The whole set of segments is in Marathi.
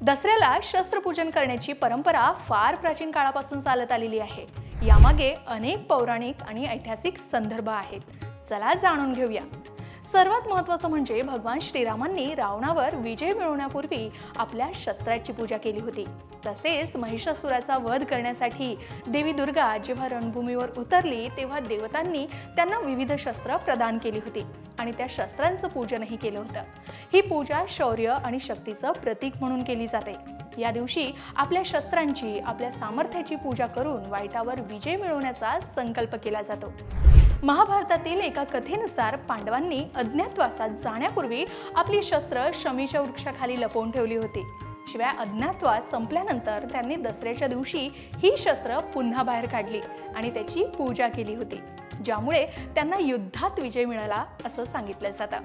दसऱ्याला शस्त्रपूजन करण्याची परंपरा फार प्राचीन काळापासून चालत आलेली आहे. यामागे अनेक पौराणिक आणि ऐतिहासिक संदर्भ आहेत. चला जाणून घेऊया. सर्वात महत्त्वाचं म्हणजे भगवान श्रीरामांनी रावणावर विजय मिळवण्यापूर्वी आपल्या शस्त्राची पूजा केली होती. तसेच महिषासुराचा वध करण्यासाठी देवी दुर्गा जेव्हा रणभूमीवर उतरली तेव्हा देवतांनी त्यांना विविध शस्त्र प्रदान केली होती आणि त्या शस्त्रांचं पूजनही केलं होतं. ही पूजा शौर्य आणि शक्तीचं प्रतीक म्हणून केली जाते. या दिवशी आपल्या शस्त्रांची आपल्या सामर्थ्याची पूजा करून वाईटावर विजय मिळवण्याचा संकल्प केला जातो. महाभारतातील एका कथेनुसार पांडवांनी अज्ञातवासात जाण्यापूर्वी आपली शस्त्र शमीच्या वृक्षाखाली लपवून ठेवली होती. शिवाय अज्ञातवास संपल्यानंतर त्यांनी दसऱ्याच्या दिवशी ही शस्त्र पुन्हा बाहेर काढली आणि त्याची पूजा केली होती ज्यामुळे त्यांना युद्धात विजय मिळाला असं सांगितलं जातं.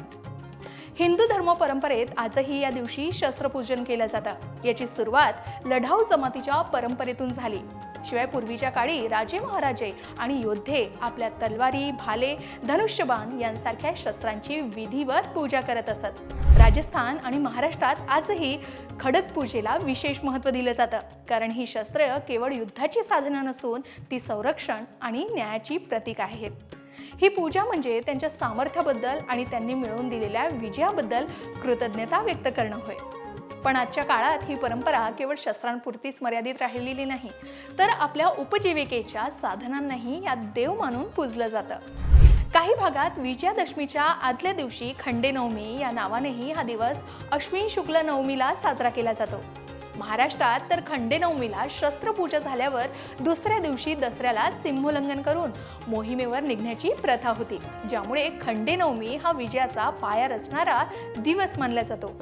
हिंदू धर्म परंपरेत आजही या दिवशी शस्त्रपूजन केलं जातं. याची सुरुवात लढाऊ जमातीच्या परंपरेतून झाली. शिवाय पूर्वीच्या काळी राजे महाराजे आणि योद्धे आपल्या तलवारी भाले धनुष्यबाण यांसारख्या शस्त्रांची विधिवत पूजा करत असत. राजस्थान आणि महाराष्ट्रात आजही खडक पूजेला विशेष महत्त्व दिलं जातं. कारण ही शस्त्र केवळ युद्धाची साधनं नसून ती संरक्षण आणि न्यायाची प्रतीक आहेत ही पूजा म्हणजे त्यांच्या सामर्थ्याबद्दल आणि त्यांनी मिळवून दिलेल्या विजयाबद्दल कृतज्ञता व्यक्त करणं होय. पण आजच्या काळात ही परंपरा केवळ शस्त्रांपुरतीच मर्यादित राहिलेली नाही. तर आपल्या उपजीविकेच्या साधनांनाही यात देव मानून पूजलं जातं. काही भागात विजयादशमीच्या आदल्या दिवशी खंडेनवमी या नावानेही हा दिवस अश्विन शुक्ल नवमीला साजरा केला जातो. महाराष्ट्रात तर खंडेनवमीला शस्त्रपूजा झाल्यावर दुसऱ्या दिवशी दसऱ्याला सिंहोल्लंघन करून मोहिमेवर निघण्याची प्रथा होती ज्यामुळे खंडेनवमी हा विजयाचा पाया रचणारा दिवस मानला जातो.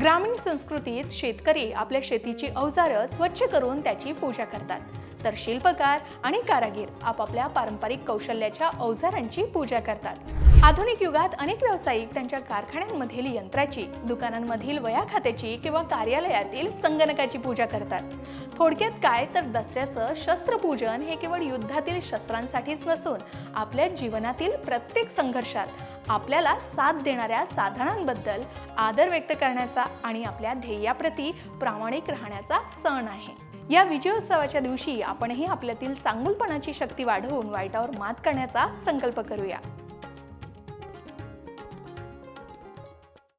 ग्रामीण संस्कृतीत शेतकरी आपल्या शेतीची अवजारं स्वच्छ करून त्याची पूजा करतात. तर शिल्पकार आणि कारागीर आपापल्या पारंपरिक कौशल्याच्या अवजारांची पूजा करतात. आधुनिक युगात अनेक व्यावसायिक त्यांच्या कारखान्यांमधील यंत्राची दुकानांमधील वया खात्याची किंवा कार्यालयातील संगणकाची पूजा करतात. थोडक्यात काय तर दसऱ्याचं शस्त्रपूजन हे केवळ युद्धातील शस्त्रांसाठीच नसून आपल्या जीवनातील प्रत्येक संघर्षात आपल्याला साथ देणाऱ्या साधनांबद्दल आदर व्यक्त करण्याचा आणि आपल्या ध्येयाप्रती प्रामाणिक राहण्याचा सण आहे. या विजयोत्सवाच्या दिवशी आपणही आपल्यातील चांगुलपणाची शक्ती वाढवून वाईटावर मात करण्याचा संकल्प करूया.